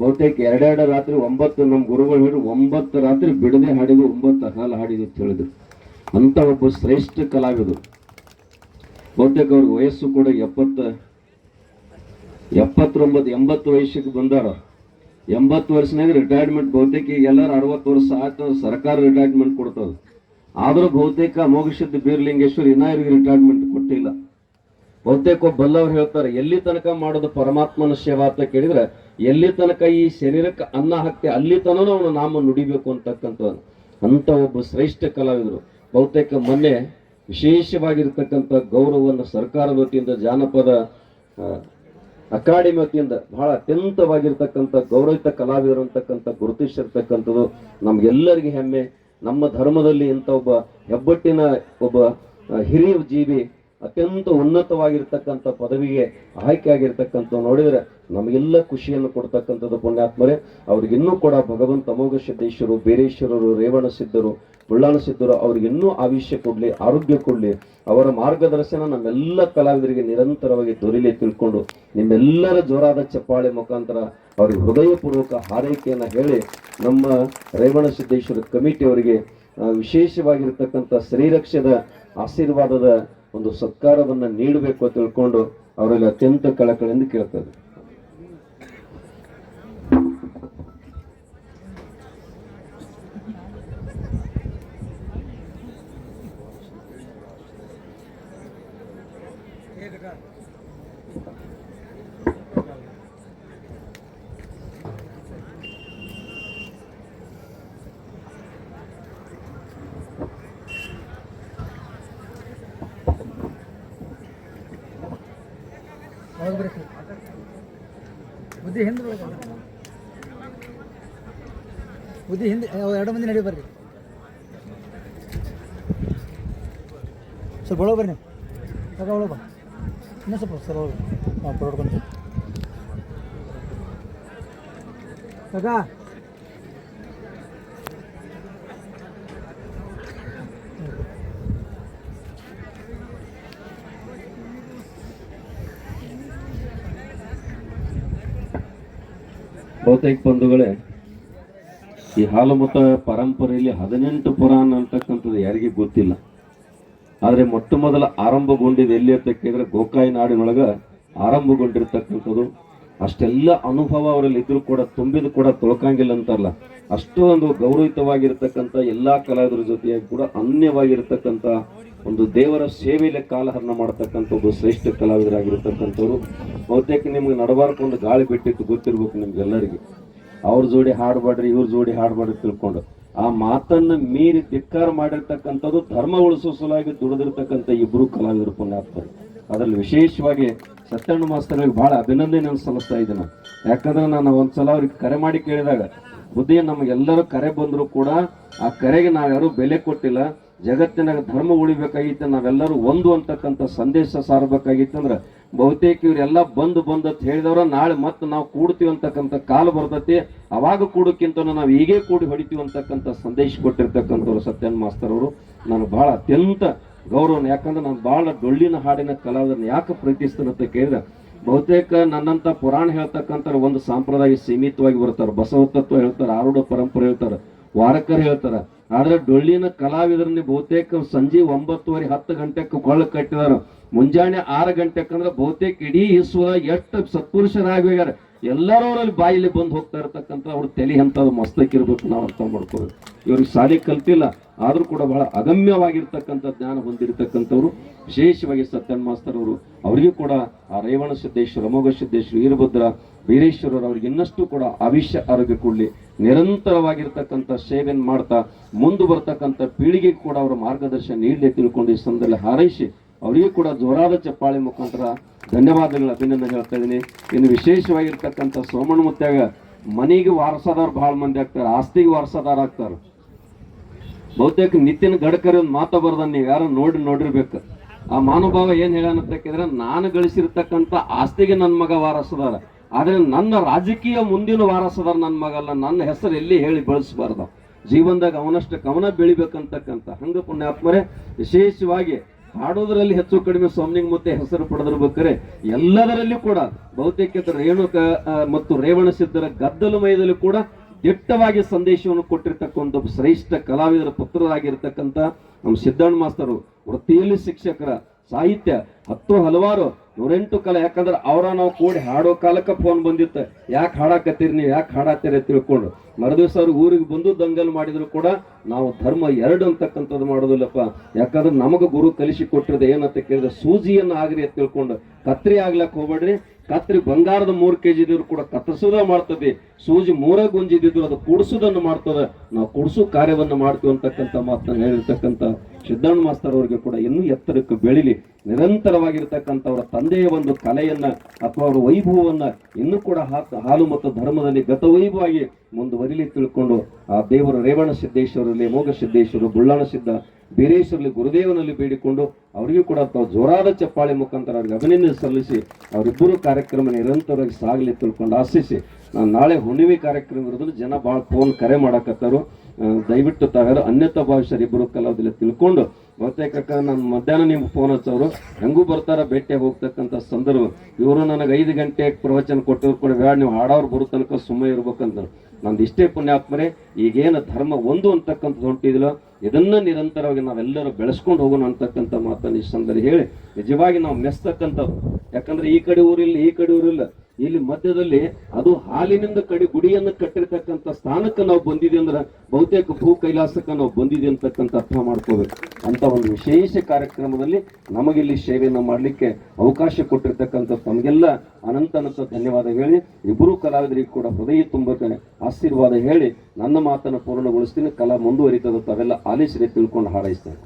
ಬಹುತೇಕ ಎರಡೆರಡು ರಾತ್ರಿ ಒಂಬತ್ತು ನಮ್ಮ ಗುರುಗಳು ಹೇಳಿ ಒಂಬತ್ತು ರಾತ್ರಿ ಬಿಡದೆ ಹಾಡಿದ್ರು, ಒಂಬತ್ತು ಹಾಲು ಹಾಡಿದ್ರು ಅಂತ ಹೇಳಿದ್ರು. ಅಂತ ಒಬ್ಬ ಶ್ರೇಷ್ಠ ಕಲಾವಿದರು. ಬಹುತೇಕ ಅವ್ರಿಗೆ ವಯಸ್ಸು ಕೂಡ ಎಪ್ಪತ್ತ, ಎಪ್ಪತ್ತೊಂಬತ್ತು, ಎಂಬತ್ತು ವಯಸ್ಸಿಗೆ ಬಂದಾರ. ಎಂಬತ್ತು ವರ್ಷನಾಗ ರಿಟೈರ್ಮೆಂಟ್ ಬಹುತೇಕ ಈಗ ಎಲ್ಲರೂ ಅರವತ್ತು ವರ್ಷ ಆಯ್ತು, ಸರ್ಕಾರ ರಿಟೈರ್ಮೆಂಟ್ ಕೊಡ್ತದ. ಆದರೂ ಬಹುತೇಕ ಅಮೋಘಸಿದ್ದ ಬೀರ್ಲಿಂಗೇಶ್ವರ್ ಇನ್ನ ಇವ್ರಿಗೆ ರಿಟೈರ್ಮೆಂಟ್ ಕೊಟ್ಟಿಲ್ಲ. ಬಹುತೇಕ ಬಲ್ಲವ್ರು ಹೇಳ್ತಾರೆ, ಎಲ್ಲಿ ತನಕ ಮಾಡೋದು ಪರಮಾತ್ಮನ ಸೇವಾ ಅಂತ ಕೇಳಿದ್ರೆ, ಎಲ್ಲಿ ತನಕ ಈ ಶರೀರಕ್ಕೆ ಅನ್ನ ಹಾಕ್ತೆ ಅಲ್ಲಿ ತನಕ ಅವನು ನಾಮ ನುಡಿಬೇಕು ಅಂತಕ್ಕಂಥದ್ದು ಅಂತ ಒಬ್ಬ ಶ್ರೇಷ್ಠ ಕಲಾವಿದರು. ಬಹುತೇಕ ಮೊನ್ನೆ ವಿಶೇಷವಾಗಿರ್ತಕ್ಕಂಥ ಗೌರವವನ್ನು ಸರ್ಕಾರದ ವತಿಯಿಂದ, ಜಾನಪದ ಅಕಾಡೆಮಿ ವತಿಯಿಂದ ಬಹಳ ಅತ್ಯಂತವಾಗಿರ್ತಕ್ಕಂಥ ಗೌರವಿತ ಕಲಾವಿದರು ಅಂತಕ್ಕಂಥ ಗುರುತಿಸಿರ್ತಕ್ಕಂಥದ್ದು ನಮ್ಗೆಲ್ಲರಿಗೆ ಹೆಮ್ಮೆ. ನಮ್ಮ ಧರ್ಮದಲ್ಲಿ ಇಂಥ ಒಬ್ಬ ಹೆಬ್ಬಟ್ಟಿನ ಒಬ್ಬ ಹಿರಿಯ ಜೀವಿ ಅತ್ಯಂತ ಉನ್ನತವಾಗಿರ್ತಕ್ಕಂಥ ಪದವಿಗೆ ಆಯ್ಕೆ ಆಗಿರ್ತಕ್ಕಂಥ ನೋಡಿದ್ರೆ ನಮಗೆಲ್ಲ ಖುಷಿಯನ್ನು ಕೊಡ್ತಕ್ಕಂಥದ್ದು ಪುಣ್ಯಾತ್ಮರೇ. ಅವ್ರಿಗಿನ್ನೂ ಕೂಡ ಭಗವಂತ ಅಮೋಘ ಸಿದ್ದೇಶ್ವರು ಬೇರೇಶ್ವರರು, ರೇವಣ ಸಿದ್ಧರು, ಬುಳ್ಳಾಣ ಸಿದ್ಧರು ಅವ್ರಿಗೆ ಇನ್ನೂ ಆವಿಷ್ಯ ಕೊಡ್ಲಿ, ಆರೋಗ್ಯ ಕೊಡ್ಲಿ, ಅವರ ಮಾರ್ಗದರ್ಶನ ನಮ್ಮೆಲ್ಲ ಕಲಾವಿದರಿಗೆ ನಿರಂತರವಾಗಿ ದೊರೀಲಿ ತಿಳ್ಕೊಂಡು ನಿಮ್ಮೆಲ್ಲರ ಜೋರಾದ ಚಪ್ಪಾಳೆ ಮುಖಾಂತರ ಅವ್ರಿಗೆ ಹೃದಯಪೂರ್ವಕ ಹಾರೈಕೆಯನ್ನು ಹೇಳಿ ನಮ್ಮ ರೇವಣ ಸಿದ್ದೇಶ್ವರ ಕಮಿಟಿಯವರಿಗೆ ವಿಶೇಷವಾಗಿರ್ತಕ್ಕಂಥ ಶ್ರೀರಕ್ಷದ ಆಶೀರ್ವಾದದ ಒಂದು ಸತ್ಕಾರವನ್ನು ನೀಡಬೇಕು ಅಂತ ತಿಳ್ಕೊಂಡು ಅವರಲ್ಲಿ ಅತ್ಯಂತ ಕಳಕಳಿಯಿಂದ ಕೇಳ್ತಾರೆ ಬರ್ರಿ ಬುದ್ಧಿ ಹಿಂದೆ ಬುದ್ಧಿ ಹಿಂದೆ ಎರಡು ಮಂದಿ ನಡಿ ಬರ್ರಿ. ಸ್ವಲ್ಪ ಒಳಗೆ ಬರ್ರಿ ನೀವು. ತಗ ಒಳಗೆ ಬಾ. ಇನ್ನೂ ಸ್ವಲ್ಪ ಸರ್ ಒಳಗೆ ಹಾಂ ಹೊಡ್ಕೊಂತ ತಗ. ಬಹುತೇಕ ಬಂಧುಗಳೇ, ಈ ಹಾಲು ಮತ ಪರಂಪರೆಯಲ್ಲಿ ಹದಿನೆಂಟು ಪುರಾಣ ಅಂತಕ್ಕಂಥದ್ದು ಯಾರಿಗೆ ಗೊತ್ತಿಲ್ಲ. ಆದರೆ ಮೊಟ್ಟ ಮೊದಲ ಆರಂಭಗೊಂಡಿದ್ದು ಎಲ್ಲಿ ಅಂತ ಗೋಕಾಯಿ ನಾಡಿನೊಳಗೆ ಆರಂಭಗೊಂಡಿರ್ತಕ್ಕಂಥದ್ದು. ಅಷ್ಟೆಲ್ಲ ಅನುಭವ ಅವರಲ್ಲಿ ಇದ್ರೂ ಕೂಡ ತುಂಬಿದ ಕೂಡ ತೊಳ್ಕಂಗಿಲ್ಲ ಅಂತಾರಲ್ಲ. ಅಷ್ಟೊಂದು ಗೌರವಿತವಾಗಿರ್ತಕ್ಕಂಥ ಎಲ್ಲ ಕಲಾವಿದರ ಜೊತೆಯಾಗಿ ಕೂಡ ಅನ್ಯವಾಗಿರ್ತಕ್ಕಂಥ ಒಂದು ದೇವರ ಸೇವೆಯಲ್ಲಿ ಕಾಲಹರಣ ಮಾಡತಕ್ಕಂಥ ಒಬ್ಬ ಶ್ರೇಷ್ಠ ಕಲಾವಿದರಾಗಿರ್ತಕ್ಕಂಥವ್ರು, ಬಹುತೇಕ ನಿಮ್ಗೆ ನಡಬಾರ್ಕೊಂಡು ಗಾಳಿ ಬಿಟ್ಟಿತ್ತು ಗೊತ್ತಿರ್ಬೇಕು ನಿಮ್ಗೆಲ್ಲರಿಗೆ. ಅವ್ರ ಜೋಡಿ ಹಾಡ್ಬಾಡ್ರಿ, ಇವ್ರ ಜೋಡಿ ಹಾಡ್ಬಾಡ್ರಿ ತಿಳ್ಕೊಂಡು. ಆ ಮಾತನ್ನ ಮೀರಿ ಧಿಕ್ಕಾರ ಮಾಡಿರ್ತಕ್ಕಂಥದ್ದು ಧರ್ಮ ಉಳಿಸುವ ಸಲುವಾಗಿ ದುಡಿದಿರ್ತಕ್ಕಂಥ ಇಬ್ಬರು ಕಲಾವಿದರು ಪುಣ್ಯಾತ್ಮರು. ಅದರಲ್ಲಿ ವಿಶೇಷವಾಗಿ ಸತ್ಯಣ್ಣ ಮಾಸ್ತರ್ಗಳಿಗೆ ಬಹಳ ಅಭಿನಂದನೆ ಸಲ್ಲಿಸ್ತಾ ಇದ್ದೇನೆ. ಯಾಕಂದ್ರೆ ನಾನು ಒಂದ್ಸಲ ಅವ್ರಿಗೆ ಕರೆ ಮಾಡಿ ಕೇಳಿದಾಗ, ಬುದ್ಧಿ, ನಮಗೆಲ್ಲರೂ ಕರೆ ಬಂದರೂ ಕೂಡ ಆ ಕರೆಗೆ ನಾವ್ಯಾರು ಬೆಲೆ ಕೊಟ್ಟಿಲ್ಲ. ಜಗತ್ತಿನಾಗ ಧರ್ಮ ಉಳಿಬೇಕಾಗಿತ್ತು, ನಾವೆಲ್ಲರೂ ಒಂದು ಅಂತಕ್ಕಂಥ ಸಂದೇಶ ಸಾರಬೇಕಾಗಿತ್ತಂದ್ರೆ ಬಹುತೇಕ ಇವರೆಲ್ಲ ಬಂದು ಬಂದು ಅಂತ ಹೇಳಿದವ್ರ, ನಾಳೆ ಮತ್ತೆ ನಾವು ಕೂಡ್ತೀವಿ ಅಂತಕ್ಕಂಥ ಕಾಲ ಬರ್ತೈತಿ. ಅವಾಗ ಕೂಡಕ್ಕಿಂತ ನಾವು ಈಗೇ ಕೂಡಿ ಹೊಡಿತೀವಿ ಅಂತಕ್ಕಂಥ ಸಂದೇಶ ಕೊಟ್ಟಿರ್ತಕ್ಕಂಥವ್ರು ಸತ್ಯನ್ ಮಾಸ್ತರ್ ಅವರು. ನಾನು ಬಹಳ ಅತ್ಯಂತ ಗೌರವನ, ಯಾಕಂದ್ರೆ ನಾನು ಬಹಳ ಡೊಳ್ಳಿನ ಹಾಡಿನ ಕಲಾವಿದರನ್ನ ಯಾಕೆ ಪ್ರೀತಿಸ್ತೇನೆ ಅಂತ ಕೇಳಿದ್ರೆ, ಬಹುತೇಕ ನನ್ನಂತ ಪುರಾಣ ಹೇಳ್ತಕ್ಕಂಥ ಒಂದು ಸಾಂಪ್ರದಾಯ ಸೀಮಿತವಾಗಿ ಬರ್ತಾರೆ. ಬಸವ ತತ್ವ ಹೇಳ್ತಾರೆ, ಆರೂಢ ಪರಂಪರೆ ಹೇಳ್ತಾರೆ, ವಾರಕರ್ ಹೇಳ್ತಾರ. ಆದ್ರೆ ಡೊಳ್ಳಿನ ಕಲಾವಿದರನ್ನ ಬಹುತೇಕ ಸಂಜೆ ಒಂಬತ್ತುವರೆ ಹತ್ತು ಗಂಟೆಗೆ ಕೊಳ್ಳ ಕಟ್ಟಿದಾರ ಮುಂಜಾನೆ ಆರು ಗಂಟೆಗೆ ಅಂದ್ರೆ ಬಹುತೇಕ ಇಡೀ ಇಸುವ ಎಷ್ಟು ಸತ್ಪುರುಷರಾಗಿ ಹೋಗ್ಯಾರ. ಎಲ್ಲರೂ ಅವರಲ್ಲಿ ಬಾಯಿಲಿ ಬಂದು ಹೋಗ್ತಾ ಇರ್ತಕ್ಕಂಥ ಅವ್ರ ತಲೆ ಅಂತದ್ ಮಸ್ತಕ್ಕಿರ್ಬೇಕು ನಾವು ಅರ್ಥ ಮಾಡ್ಕೋಬೇಕು. ಇವ್ರಿಗೆ ಶಾಲೆ ಕಲ್ತಿಲ್ಲ, ಆದರೂ ಕೂಡ ಬಹಳ ಅಗಮ್ಯವಾಗಿರ್ತಕ್ಕಂಥ ಜ್ಞಾನ ಹೊಂದಿರತಕ್ಕಂಥವ್ರು, ವಿಶೇಷವಾಗಿ ಸತ್ಯನ್ ಮಾಸ್ತರ್ ಅವರು, ಅವರಿಗೂ ಕೂಡ ಆ ರೇವಣ ಸಿದ್ದೇಶ್ವರ ಅಮೋಘ ಸಿದ್ದೇಶ್ವರ, ವೀರಭದ್ರ ವೀರೇಶ್ವರರು ಅವ್ರಿಗೆ ಇನ್ನಷ್ಟು ಕೂಡ ಆವಿಷ್ಯ ಆರೋಗ್ಯ ಕೊಡ್ಲಿ. ನಿರಂತರವಾಗಿರ್ತಕ್ಕಂಥ ಸೇವೆಯನ್ನು ಮಾಡ್ತಾ, ಮುಂದೆ ಬರ್ತಕ್ಕಂಥ ಪೀಳಿಗೆಗೆ ಕೂಡ ಅವರ ಮಾರ್ಗದರ್ಶನ ನೀಡಲಿ ತಿಳ್ಕೊಂಡು ಈ ಸಂದರ್ಭದಲ್ಲಿ ಹಾರೈಸಿ ಅವರಿಗೂ ಕೂಡ ಜೋರಾದ ಚಪ್ಪಾಳೆ ಮುಖಾಂತರ ಧನ್ಯವಾದಗಳು ಅಭಿನಂದನೆ ಹೇಳ್ತಾ ಇದ್ದೀನಿ. ಇನ್ನು ವಿಶೇಷವಾಗಿರ್ತಕ್ಕಂಥ ಸೋಮಣ್ಣ ಮುತ್ಯಾಗ ಮನೆಗೆ ವಾರಸದಾರ ಭಾಳ ಮಂದಿ ಆಗ್ತಾರೆ, ಆಸ್ತಿಗೆ ವಾರಸದಾರ ಆಗ್ತಾರೆ. ಬಹುತೇಕ ನಿತಿನ್ ಗಡ್ಕರಿ ಒಂದು ಮಾತ ಬರ್ದ ನೀವು ಯಾರು ನೋಡಿ ನೋಡಿರ್ಬೇಕು. ಆ ಮಹಾನುಭಾವ ಏನ್ ಹೇಳಿದ್ರೆ ನಾನು ಗಳಿಸಿರ್ತಕ್ಕಂಥ ಆಸ್ತಿಗೆ ನನ್ನ ಮಗ ವಾರಸದಾರ, ಆದರೆ ನನ್ನ ರಾಜಕೀಯ ಮುಂದಿನ ವಾರಸದಾರ ನನ್ನ ಮಗಲ್ಲ ನನ್ನ ಹೆಸರು ಎಲ್ಲಿ ಹೇಳಿ ಬಳಸಬಾರ್ದು. ಜೀವನದಾಗ ಅವನಷ್ಟು ಕವನ ಬೆಳಿಬೇಕಂತಕ್ಕಂಥ ಹಂಗ ಪುಣ್ಯಾತ್ಮರೇ, ವಿಶೇಷವಾಗಿ ಹಾಡೋದ್ರಲ್ಲಿ ಹೆಚ್ಚು ಕಡಿಮೆ ಸೋಮನಿಂಗ್ ಮತ್ತೆ ಹೆಸರು ಪಡೆದಿರ್ಬೇಕಾರೆ ಎಲ್ಲದರಲ್ಲಿ ಕೂಡ ಬಹುತೇಕ ರೇಣುಕ ಮತ್ತು ರೇವಣ ಸಿದ್ಧರ ಗದ್ದಲಮಯದಲ್ಲಿ ಕೂಡ ದಿಟ್ಟವಾಗಿ ಸಂದೇಶವನ್ನು ಕೊಟ್ಟಿರ್ತಕ್ಕಂಥ ಶ್ರೇಷ್ಠ ಕಲಾವಿದರ ಪುತ್ರರಾಗಿರ್ತಕ್ಕಂಥ ನಮ್ಮ ಸಿದ್ದಣ್ಣ ಮಾಸ್ತರು, ವೃತ್ತಿಯಲ್ಲಿ ಶಿಕ್ಷಕರ ಸಾಹಿತ್ಯ ಹತ್ತು ಹಲವಾರು ನೂರೆಂಟು ಕಲೆ. ಯಾಕಂದ್ರೆ ಅವರ ನಾವು ಕೂಡಿ ಹಾಡೋ ಕಾಲಕ್ಕೆ ಫೋನ್ ಬಂದಿತ್ತು. ಯಾಕೆ ಹಾಡಾಕತ್ತೀರಿ ನೀವು? ಯಾಕೆ ಹಾಡಾತೀರಿ ತಿಳ್ಕೊಂಡು ಮರದಿವಸ ಅವ್ರು ಊರಿಗೆ ಬಂದು ದಂಗಲ್ ಮಾಡಿದ್ರು ಕೂಡ ನಾವು ಧರ್ಮ ಎರಡು ಅಂತಕ್ಕಂಥದ್ದು ಮಾಡೋದಿಲ್ಲಪ್ಪ. ಯಾಕಂದ್ರೆ ನಮಗೆ ಗುರು ಕಲಿಸಿ ಕೊಟ್ಟಿರೋದು ಏನಂತ ಕೇಳಿದ್ರೆ ಸೂಜಿಯನ್ನು ಆಗ್ರಿ ಅಂತ ತಿಳ್ಕೊಂಡು. ಕತ್ರಿ ಆಗ್ಲಕ್ಕೆ ಹೋಗ್ಬೇಡ್ರಿ. ಕತ್ರಿ ಬಂಗಾರದ ಮೂರ್ ಕೆಜಿ ಇದ್ರು ಕೂಡ ಕತ್ತರಿಸೋದ ಮಾಡ್ತದೆ. ಸೂಜಿ ಮೂರ ಗುಂಜಿದ್ರು ಅದು ಕುಡಿಸೋದನ್ನು ಮಾಡ್ತದೆ. ನಾವು ಕುಡಿಸೋ ಕಾರ್ಯವನ್ನು ಮಾಡ್ತೀವಿ ಅಂತಕ್ಕಂಥ ಮಾತನ್ನ ಹೇಳಿರ್ತಕ್ಕಂಥ ಸಿದ್ದಣ್ಣ ಮಾಸ್ತರ್ ಅವರಿಗೆ ಕೂಡ ಇನ್ನೂ ಎತ್ತರಕ್ಕೆ ಬೆಳಿಲಿ. ನಿರಂತರವಾಗಿರ್ತಕ್ಕಂಥವರ ತಂದೆಯ ಒಂದು ಕಲೆಯನ್ನ ಅಥವಾ ಅವರ ವೈಭವವನ್ನ ಇನ್ನೂ ಕೂಡ ಹಾಲು ಮತ್ತು ಧರ್ಮದಲ್ಲಿ ಗತವೈಭವಾಗಿ ಮುಂದುವರಿಲಿ ತಿಳ್ಕೊಂಡು, ಆ ದೇವರು ರೇವಣ ಸಿದ್ದೇಶ್ವರಲ್ಲಿ ಮೋಗ ಸಿದ್ದೇಶ್ವರು ಬುಳ್ಳಾಣ ಸಿದ್ಧ ಬೀರೇಶ್ವರಲ್ಲಿ ಗುರುದೇವನಲ್ಲಿ ಬೇಡಿಕೊಂಡು ಅವರಿಗೂ ಕೂಡ ತಾವು ಜೋರಾದ ಚಪ್ಪಾಳೆ ಮುಖಾಂತರ ಅವರಿಗೆ ಅಭಿನಂದನೆ ಸಲ್ಲಿಸಿ, ಅವರಿಬ್ಬರು ಕಾರ್ಯಕ್ರಮ ನಿರಂತರವಾಗಿ ಸಾಗಲಿ ತಿಳ್ಕೊಂಡು ಆಶಿಸಿ ನಾಳೆ ಹುಣ್ಣಿಮೆ ಕಾರ್ಯಕ್ರಮ ಇರೋದ್ರಲ್ಲಿ ಜನ ಭಾಳ ಫೋನ್ ಕರೆ ಮಾಡಕತ್ತಾರು. ದಯವಿಟ್ಟು ತಾವ್ಯಾರು ಅನ್ಯತ ಭಾವಿಸ್ಯಾರ ಇಬ್ಬರು ಕಲಾವಿದಲ್ಲಿ ತಿಳ್ಕೊಂಡು, ಬಹುತೇಕ ನಾನು ಮಧ್ಯಾಹ್ನ ನಿಮ್ಗೆ ಫೋನ್ ಹಚ್ಚೋರು. ಹೆಂಗೂ ಬರ್ತಾರ ಭೇಟಿಯಾಗಿ ಹೋಗ್ತಕ್ಕಂಥ ಸಂದರ್ಭ. ಇವರು ನನಗೆ ಐದು ಗಂಟೆ ಪ್ರವಚನ ಕೊಟ್ಟರು ಕೂಡ ಬೇಡ, ನೀವು ಹಾಡೋರು ಬರೋ ತನಕ ಸುಮ್ಮನೆ ಇರ್ಬೇಕಂತ ನಂದು ಇಷ್ಟೇ ಪುಣ್ಯಾತ್ಮರೇ, ಈಗೇನು ಧರ್ಮ ಒಂದು ಅಂತಕ್ಕಂಥದ್ದು ಹೊಂಟಿದಿಲ್ಲ ಇದನ್ನ ನಿರಂತರವಾಗಿ ನಾವೆಲ್ಲರೂ ಬೆಳೆಸ್ಕೊಂಡು ಹೋಗೋಣ ಅಂತಕ್ಕಂಥ ಮಾತನ್ನು ಈ ಸಂದರ್ಭ ಹೇಳಿ, ನಿಜವಾಗಿ ನಾವು ಮೆಸ್ತಕ್ಕಂಥವ್ರು. ಯಾಕಂದ್ರೆ ಈ ಕಡೆ ಊರಿಲ್ಲ, ಈ ಕಡೆ ಊರಿಲ್ಲ. ಇಲ್ಲಿ ಮಧ್ಯದಲ್ಲಿ ಅದು ಹಾಲಿನಿಂದ ಕಡೆ ಗುಡಿಯನ್ನು ಕಟ್ಟಿರ್ತಕ್ಕಂಥ ಸ್ಥಾನಕ್ಕೆ ನಾವು ಬಂದಿದೆ ಅಂದ್ರೆ ಬಹುತೇಕ ಭೂ ಕೈಲಾಸಕ್ಕೆ ನಾವು ಬಂದಿದೆ ಅಂತಕ್ಕಂಥ ಅರ್ಥ ಮಾಡ್ಕೋಬೇಕು. ಅಂತ ಒಂದು ವಿಶೇಷ ಕಾರ್ಯಕ್ರಮದಲ್ಲಿ ನಮಗಿಲ್ಲಿ ಸೇವೆಯನ್ನು ಮಾಡಲಿಕ್ಕೆ ಅವಕಾಶ ಕೊಟ್ಟಿರ್ತಕ್ಕಂಥ ತಮಗೆಲ್ಲ ಅನಂತ ಅನಂತ ಧನ್ಯವಾದ ಹೇಳಿ, ಇಬ್ಬರು ಕಲಾವಿದರಿಗೆ ಕೂಡ ಹೃದಯ ತುಂಬಕ್ಕೆ ಆಶೀರ್ವಾದ ಹೇಳಿ ನನ್ನ ಮಾತನ್ನು ಪೂರ್ಣಗೊಳಿಸ್ತೀನಿ. ಕಲಾ ಮುಂದುವರಿತದ ತಾವೆಲ್ಲ ಆಲಿಸಿರಿ ತಿಳ್ಕೊಂಡು ಹಾರೈಸ್ತೇನೆ.